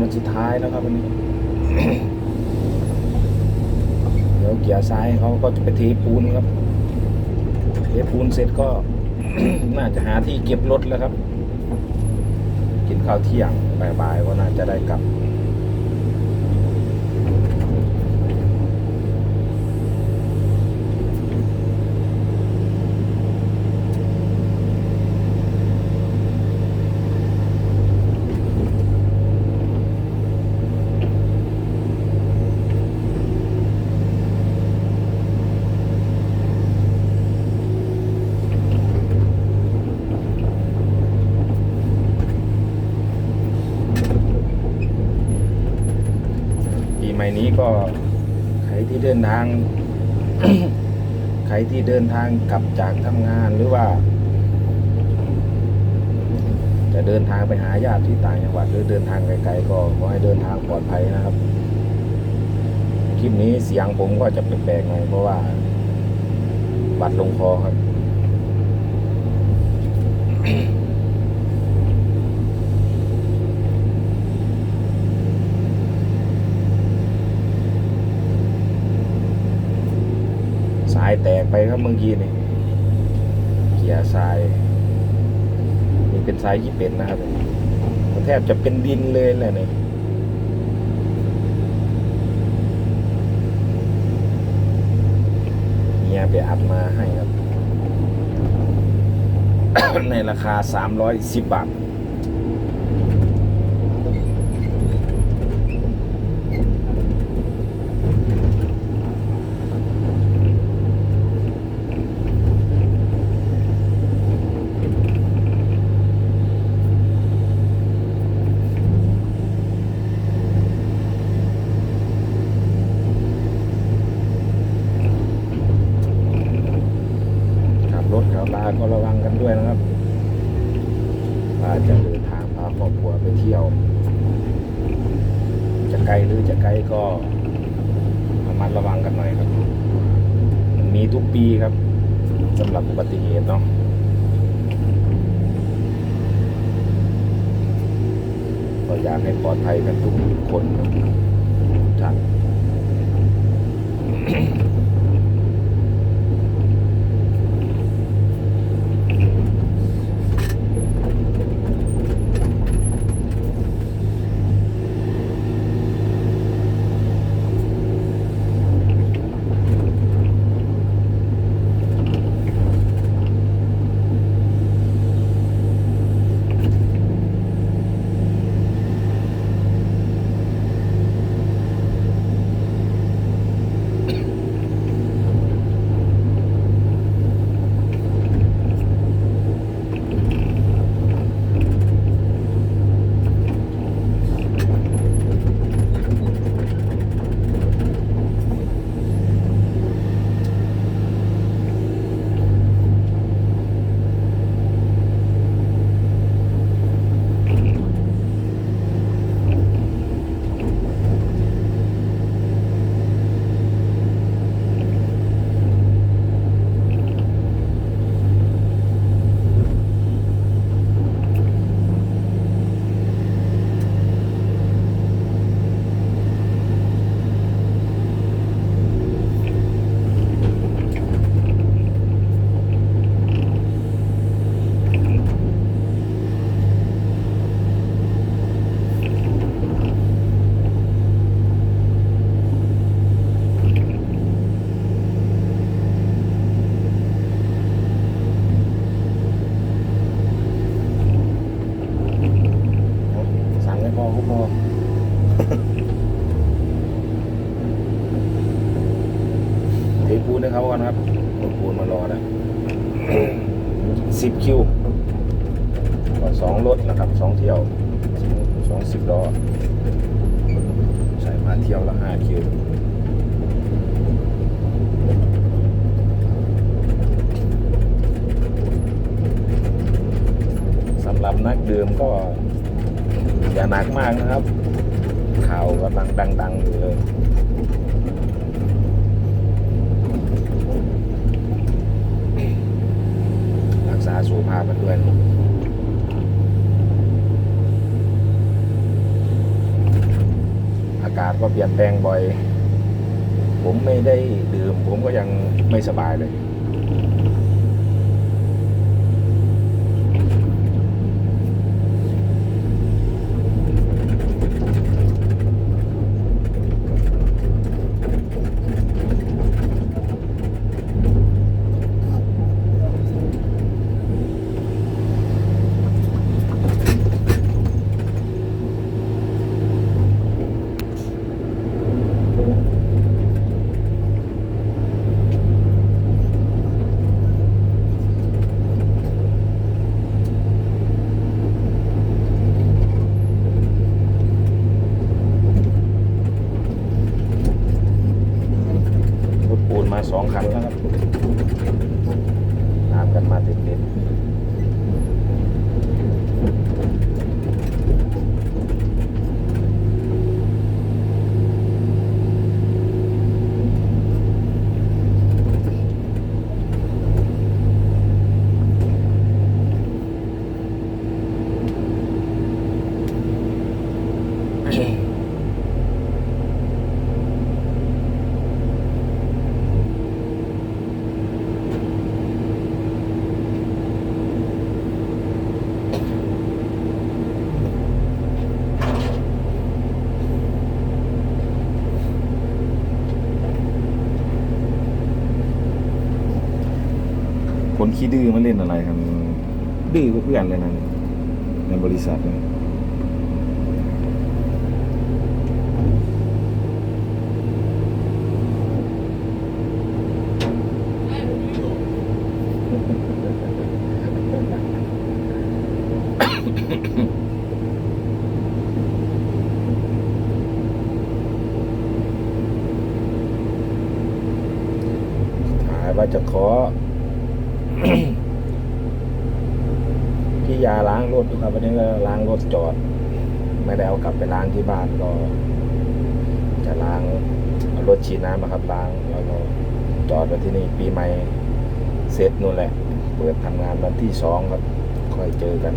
วันสุดท้ายแล้วครับวันนี้ เดี๋ยวเกียร์ซ้ายเขาก็จะไปเทปูนครับ เทปูนเสร็จก็ น่าจะหาที่เก็บรถแล้วครับ กินข้าวเที่ยงบ่ายๆก็น่าจะได้กลับ นี้ก็ใครที่เดินทาง ใครที่เดินทางกลับจากทำงานหรือว่า จะเดินทางไปหาญาติที่ต่างจังหวัด หรือเดินทางไกลๆก็ขอให้เดินทางปลอดภัยนะครับคลิปนี้เสียงผมก็จะแปลกๆหน่อยเพราะว่าบัดลงคอครับ สายแตกไปครับเมื่อกี้นี่เกียร์ทรายนี่เป็นทรายยี่เป็ดนะครับแทบจะเป็นดินเลยแหละเนี่ยเมียไปอัดมาให้ครับ ในราคา 310 บาท ขับรถขับลาก็ระวังกันด้วยนะครับว่าจะเดินทางพาครอบครัวไปเที่ยว จะ ไกลหรือจะไกลก็ระมัดระวังกันหน่อยครับ มันมีทุกปีครับสำหรับอุบัติเหตุเนาะก็อยากให้ปลอดภัยกันทุกคนครับทุกท่าน เทปูนให้เขาก่อนครับรถปูนมารอแล้วสิบคิวก็สองรถนะครับสองเที่ยวสองสิบล้อใส่มาเที่ยวละห้าคิวสำหรับนักดื่มก็อย่าหนักมากนะครับ ข่าวกำลังดังๆอยู่เลย สูภาพกันด้วยนอากาศก็เปลี่ยนแปลงบ่อย ผมไม่ได้ดื่ม ผมก็ยังไม่สบายเลย สองคันแล้วครับตามกันมาติดติด คนขี้ดื้อมาเล่นอะไรครับดื้อกว่าเพื่อนเลยนะในบริษัทเนี่ยถ่ายว่าจะขอ พี่ยาล้างรถอยู่ครับวันนี้ก็ล้างรถจอด ไม่ได้เอากลับไปล้างที่บ้านก็ จะล้างเอารถฉีดน้ำนะครับล้างแล้วก็จอดไว้ที่นี่ปีใหม่เสร็จนู่นแหละ เปิดทำงานวันที่สองครับค่อยเจอกัน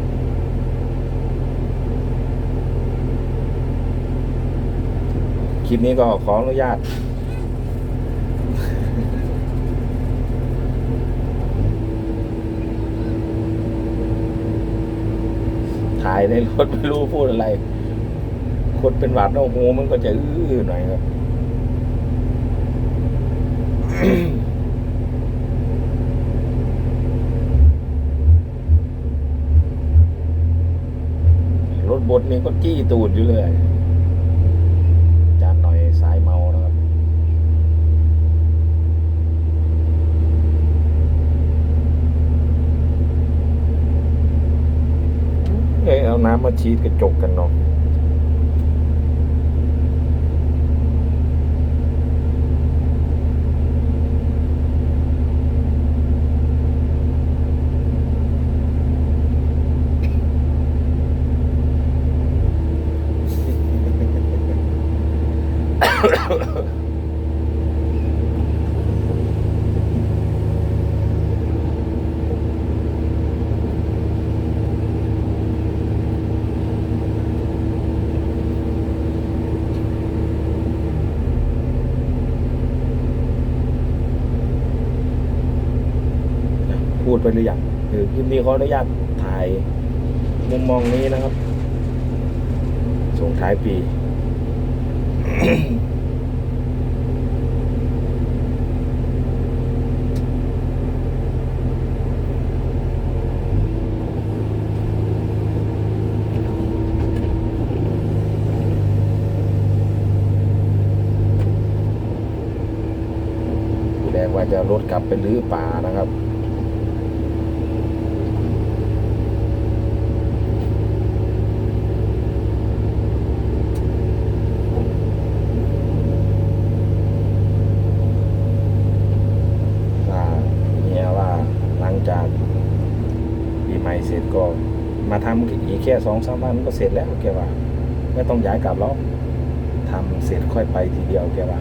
คลิปนี้ก็ขออนุญาต ถ่ายในรถไม่รู้พูดอะไร คนเป็นหวัดโอ้โหมันก็จะอื้อหน่อยครับรถบดนี่ก็จี้ตูดอยู่เลย จานหน่อยสายเมานะครับ เอ้ยเอาน้ำ มาชีดกระจกกันเนาะ พูดไปหรือยังคือคลิปนี้ขออนุญาตถ่ายมุมมองนี้นะครับ ส่งท้ายปีแสดงว่าจะรถกลับไปรื้อป่านะครับ แค่สองสามวันมันก็เสร็จแล้วแกว่า ไม่ต้องย้ายกลับแล้วทำเสร็จค่อยไปทีเดียวแกว่า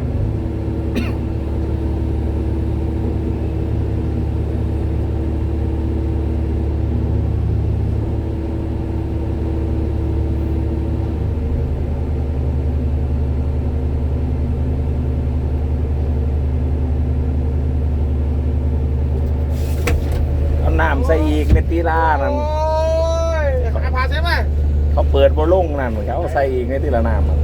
น้ำใส่อีกเมตีล่านั่น เขาเปิดบ่ลงนั่นเขาใส่อีกในตีละน้ำมัน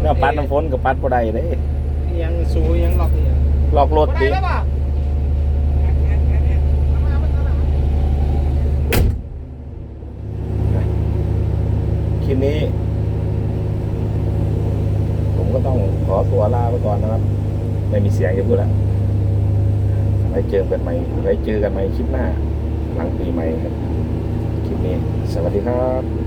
เนี่ยปัดน้ำฝนกับปัดบ่ได้เด้ยังสูยังหลอกอยู่ล็อกรถบ่ได้ ดิ แล้วป่ะ คลิปนี้ ผมก็ต้องขอตัวลาไปก่อนนะครับ ไม่มีเสียงจะพูดแล้วไว้เจอกันใหม่ไว้เจอกันใหม่คลิปหน้า หลังปีใหม่ครับ คลิปนี้ สวัสดีครับ